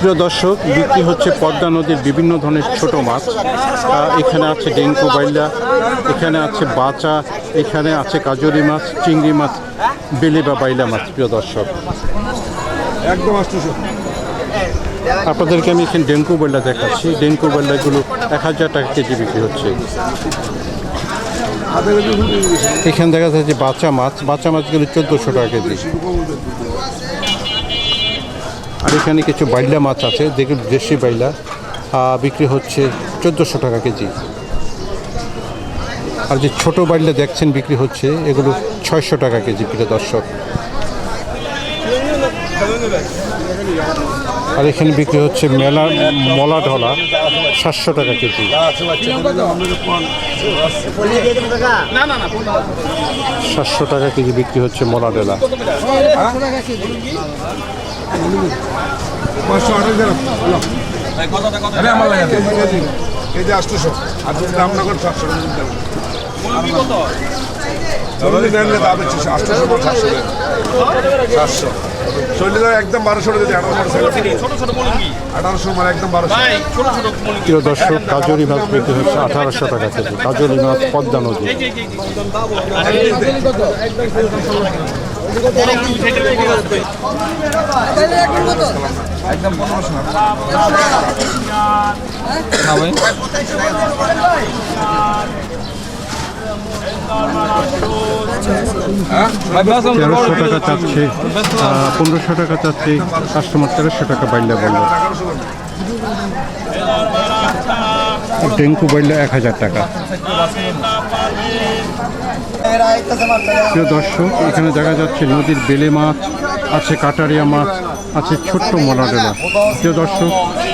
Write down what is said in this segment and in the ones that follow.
প্রিয় দর্শক বিক্রি হচ্ছে পদ্মা নদীর বিভিন্ন ধরনের ছোট মাছ। এখানে আছে ডেঙ্কু বাইলা এখানে আছে বাচা এখানে আছে কাজরি মাছ চিংড়ি মাছ বেলে বা বাইলা মাছ প্রিয় দর্শক। একদম আপনাদেরকে আমি এখানে ডেঙ্কু বাইলা দেখাচ্ছি। ডেঙ্কু বাইলাগুলো এক হাজার টাকা কেজি বিক্রি হচ্ছে। এখানে দেখা যাচ্ছে বাচ্চা মাছ বাচ্চা মাছগুলো চোদ্দোশো টাকা কেজি। আর এখানে কিছু বাইলা মাছ আছে, দেখুন, দেশি বাইলা। বিক্রি হচ্ছে চোদ্দোশো টাকা কেজি। আর যে ছোট বাইলা দেখছেন, বিক্রি হচ্ছে, এগুলো ছয়শো টাকা কেজি, প্রিয় দর্শক। আর এখানে বিক্রি হচ্ছে মেলা, মলা ঢলা, সাতশো টাকা কেজি। সাতশো টাকা কেজি বিক্রি হচ্ছে মলা ডেলা পাঁচশো আঠাশ গ্রাম আরে আমার লাগে। কেজি কেজি কেজি আষ্টশো আর যদি দাম না করে সাতশো হবে যদি দাম হচ্ছে আষ্টশো সাতশো সাতশো। চল্লিশ একদম বারোশো দিতে আঠারোশো আঠারোশো মানে একদম বারোশো। প্রিয় দর্শক কাজলি মাছ বিক্রি হচ্ছে আঠারোশো টাকা কেজি। কাজলি মাছ পদ্মা নদী। একদম পনেরোশো তেরোশো টাকা চাচ্ছে। পনেরোশো টাকা চাচ্ছে। কাস্টমার তেরোশো টাকা বাইল্লা বলল। আর ডেঙ্কু বাইল্লা এক হাজার টাকা। প্রিয় দর্শক এখানে দেখা যাচ্ছে নদীর বেলে মাছ। আছে কাটারিয়া মাছ আছে ছোট্ট মলাডেলা প্রিয় দর্শক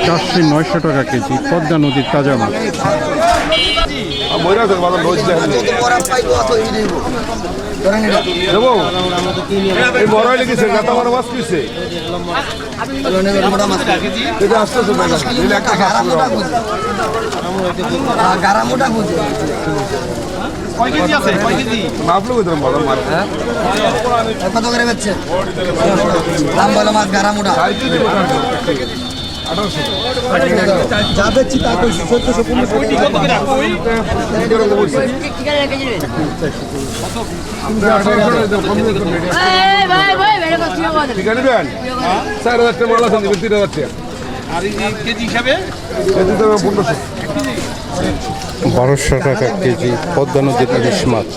চারশো নয়শো টাকা কেজি পদ্মা নদীর তাজা মাছ। মহিলা আছে হয়ে একটা সাতশো গ্রাম গারামোটা বুঝে মাপলো কোথায় বড় মাছ কত করে বেচছে দাম বলো মাছ গারামোটা আঠারোশো যা বেচছি তা কইছি চোদ্দশো পনেরোশো ঠিক আছে চার হাজার টাকা মাল আছে তিন হাজার টাকা কেজি বারোশো টাকা কেজি পদ্মা নদীর ইলিশ মাছ।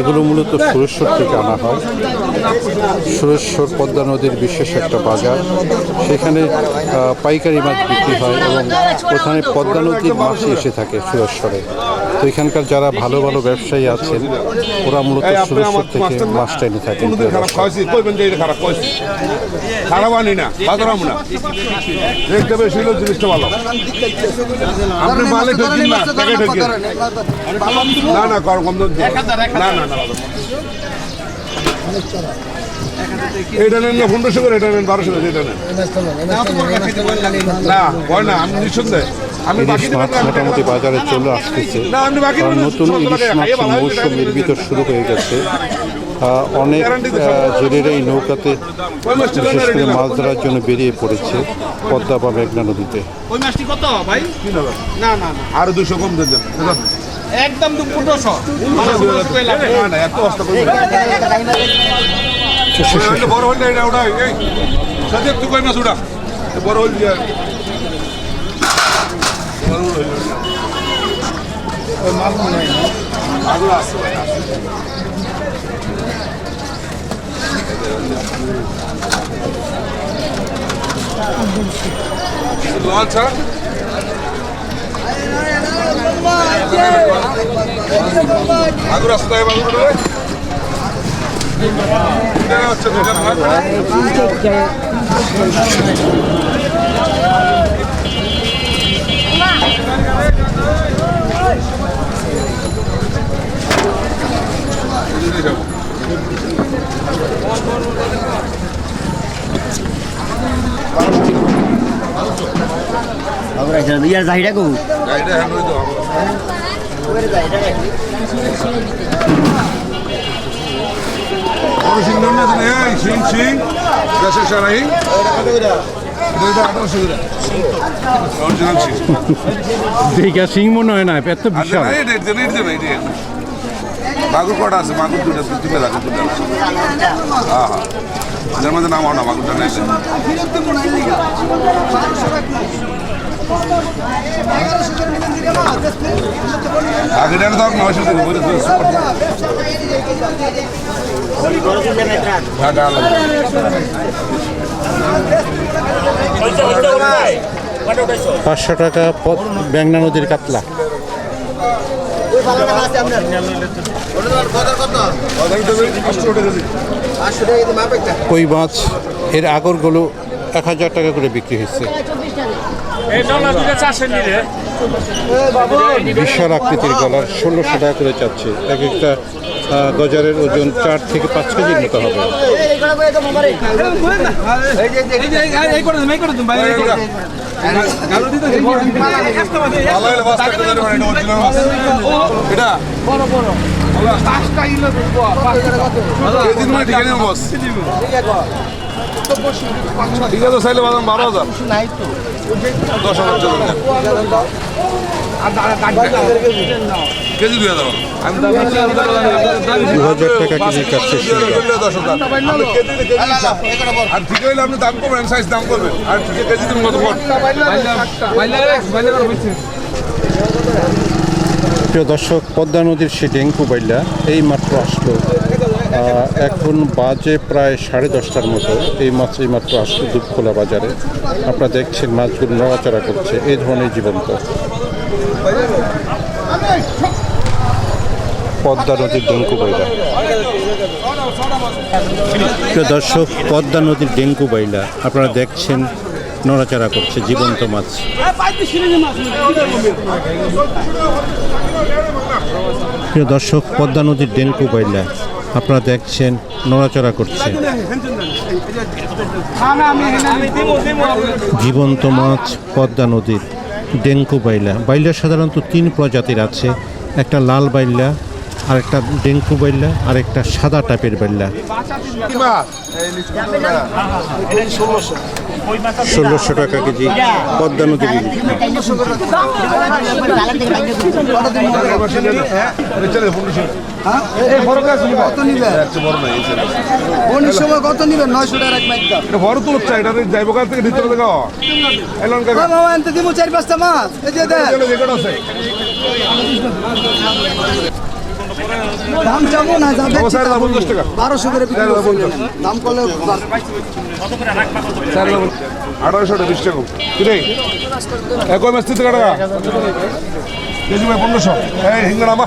এগুলো মূলত সুরেশ্বর থেকে আনা হয়। সুরেশ্বর পদ্মা নদীর বিশেষ একটা বাজার। সেখানে পাইকারি মাছ বিক্রি হয় এবং ওখানে পদ্মা নদীর মাছ এসে থাকে সুরেশ্বরে। এখানকার যারা ভালো ভালো ব্যবসায়ী আছেন ওরা মূলত সুরেশ্বর থেকে মাছটা এনে থাকেন খারাপ খাওয়াইছি? কইবেন যে এটা খারাপ খাওয়াইছি? খারাপ আনি না বাজার না। দেখতে বেশি হলো জিনিসটা ভালো। আপনি মালে ঢুকিন না টাকা ঢুকিন। না না কম কম দিন। না না না এটা নেন না পনেরোশো করে এটা নেন বারোশো করে এটা নেন। না হয় না আমি নিঃসন্দেহে। ইলিশ মাছ মোটামুটি বাজারে চলে আসতেছে। নতুন ইলিশ ভালো, মৌসুম আমি নির্মিত শুরু হয়ে গেছে। অনেক গ্যারান্টি জেলেরা এই নৌকাতে বিশেষ করে মাছ ধরার জন্য বেরিয়ে পড়েছে পদ্মা বা মেঘনা নদীতে। ওই মাছটি কত ভাই? না না না। আরও দুশো কম দেন। একদম বড় হইলে এটা ওটা মাছ বড় হইল লঞ্চ? আগুর আসতে হবে আগুর হচ্ছে ভাগ ইয়ার চাহিদা কবু গাড়িটা হ্যান্ড হইতো বড় সিং ধরনা আছে এই সিং সিং দেশের সারাই এটা আঠারোশো করে অরিজিনাল ছিল দীঘা সিং মনে হয় না এত বিশাল মাগুর কটা আছে? মাগুর দুটা দুটো আছে দুটো হ্যাঁ হ্যাঁ। এদের মধ্যে নাম না, মাগুরটা নেই। হ্যাঁ পাঁচশো টাকা মেঘনা নদীর কাতলা। কই মাছ এর আগরগুলো এক হাজার টাকা করে বিক্রি হচ্ছে বিশাল আকৃতির গলার ষোলোশো টাকা করে চাচ্ছে এক একটা গজারের ওজন চার থেকে পাঁচ কেজির মতো হবে এই এটা অরিজিনাল মাছ পাঁচটা দেবো মানে ঠিক আছে চাইলে বাদাম বারো হাজার। দশ হাজার প্রিয় দর্শক, পদ্মা নদীর সে ডেঙ্কু বাইলা এই মাত্র আসলো এখন বাজে প্রায় সাড়ে দশটার মতো। এই মাছ এই মাত্র আসলো দুধখোলা বাজারে। আপনারা দেখছেন মাছগুলো নড়াচড়া করছে এই ধরনের জীবন্ত। পদ্মা নদীর ডেঙ্কু বাইলা প্রিয় দর্শক, পদ্মা নদীর ডেঙ্কু বাইলা আপনারা দেখছেন, নড়াচড়া করছে জীবন্ত মাছ। প্রিয় দর্শক, পদ্মা নদীর ডেঙ্কু বাইলা আপনারা দেখছেন, নড়াচড়া করছে। জীবন্ত মাছ, পদ্মা নদীর। ডেঙ্কু বাইলা বাইলা সাধারণত তিন প্রজাতির আছে একটা লাল বাইলা আর একটা ডেঙ্কু বাইলা আর একটা সাদা টাইপের বাইলা ষোলোশো টাকা কেজি পদ্মা মাছ। কত নিবেন? উনিশ সময় কত নিবেন? নয়শো টাকা এক মাইক এটা বড় তো হচ্ছে এটা যাইব কাছ থেকে ভিতরে দেখা এলন কাকা। মামা এনতে দিব চার পাঁচটা মাছ। এই যে দেখ। চলো যেটা আছে। দাম চাবো না যাবে দাম বারোশো করে দাম করছে। পঞ্চাশ। দাম করলে আঠারোশো বিশ টাকা। কিরে? একই মাছ? তিন টাকা কেজি ভাই পনেরোশো। এই হিঙ্গা নামা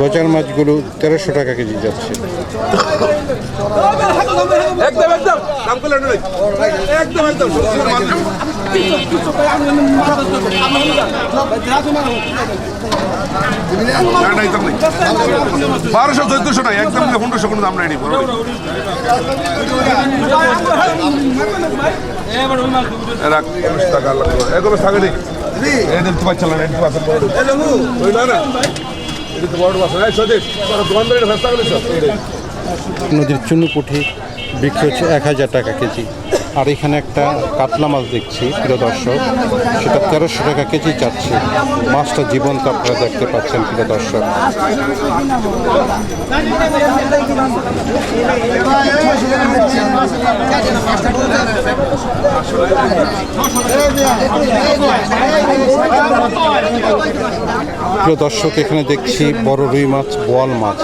গজার মাছগুলো তেরোশো টাকা কেজি যাচ্ছে। একদম একদম। দাম একদম একদম। বারোশো চোদ্দশো নাই। একদম পনেরোশো কোনো দাম নাই রাখ টাকা একদম থাকে নেই। পাচ্ছিল না। নদীর চুনুপুঠি বিক্রি হচ্ছে এক হাজার টাকা কেজি। আর এখানে একটা কাতলা মাছ দেখছি, প্রিয় দর্শক। সেটা তেরোশো টাকা কেজি যাচ্ছে মাছটা জীবন্ত আপনারা দেখতে পাচ্ছেন, প্রিয় দর্শক। প্রিয় দর্শক, এখানে দেখছি বড় রুই মাছ, বোয়াল মাছ।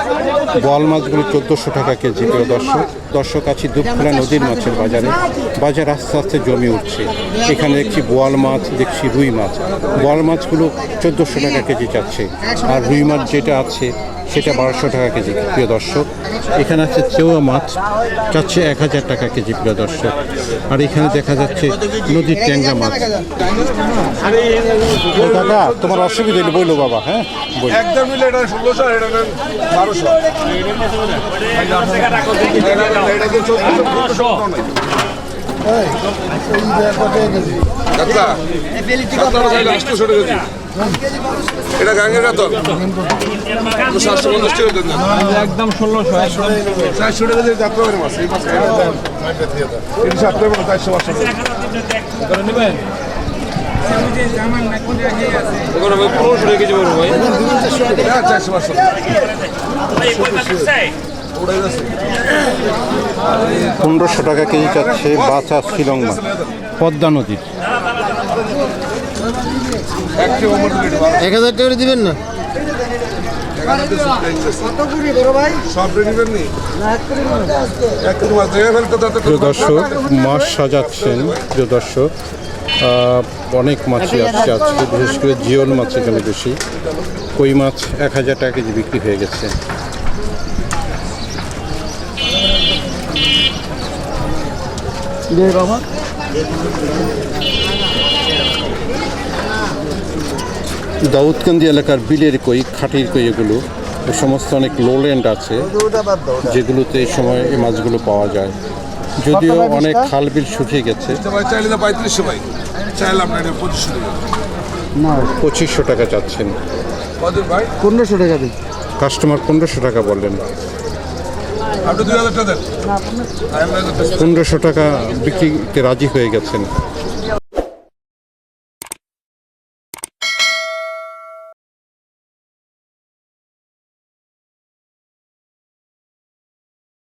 বোয়াল মাছগুলো চোদ্দোশো টাকা কেজি, প্রিয় দর্শক। দর্শক, আছি দুপখোলা নদীর মাছের বাজারে। বাজার আস্তে আস্তে জমে উঠছে। এখানে দেখছি বোয়াল মাছ, দেখছি রুই মাছ। বোয়াল মাছগুলো চোদ্দোশো টাকা কেজি চাচ্ছে আর রুই মাছ যেটা আছে সেটা বারোশো টাকা কেজি প্রিয় দর্শক এখানে আছে চেওয়া মাছ চাচ্ছে এক হাজার টাকা কেজি প্রিয় দর্শক আর এখানে দেখা যাচ্ছে নদীর ট্যাংরা মাছ কাকা তোমার অসুবিধা নেই বলল বাবা হ্যাঁ একদম মিলে এটা ষোলোশো এটা বারোশো এটা এটা গাঙ্গের কাতল? সাতশো পঞ্চাশ টাকা দেন একদম ষোলোশো চারশো টাকা দিয়ে যাত্রা করে মাছ এই মাছ আট টাকা চারশো পাঁচশো টাকা করে নেবেন? ওখানে ভাই পনেরোশো টাকা কেজি পড়ব ভাই। চারশো পাঁচশো। পনেরোশো টাকা কেজি চাচ্ছে বাচা শিলং পদ্মা নদীর। এক হাজার টাকা দিবেন না? দর্শক, মাছ সাজাচ্ছেন, প্রিয় দর্শক অনেক মাছই আসছে আজকে বিশেষ করে জিওল মাছ এখানে বেশি। কই মাছ এক হাজার টাকা কেজি বিক্রি হয়ে গেছে। দাউদকান্দি এলাকার বিলের কই খাটির কই এগুলো এ সমস্ত অনেক লোল্যান্ড আছে যেগুলোতে এই সময় এই মাছগুলো পাওয়া যায়। যদিও অনেক খাল বিল শুকিয়ে গেছে। পঁচিশশো টাকা। চাচ্ছেন। পনেরোশো টাকা দিন। কাস্টমার পনেরোশো টাকা বললেন। পনেরোশো। টাকা বিক্রিতে রাজি হয়ে গেছেন।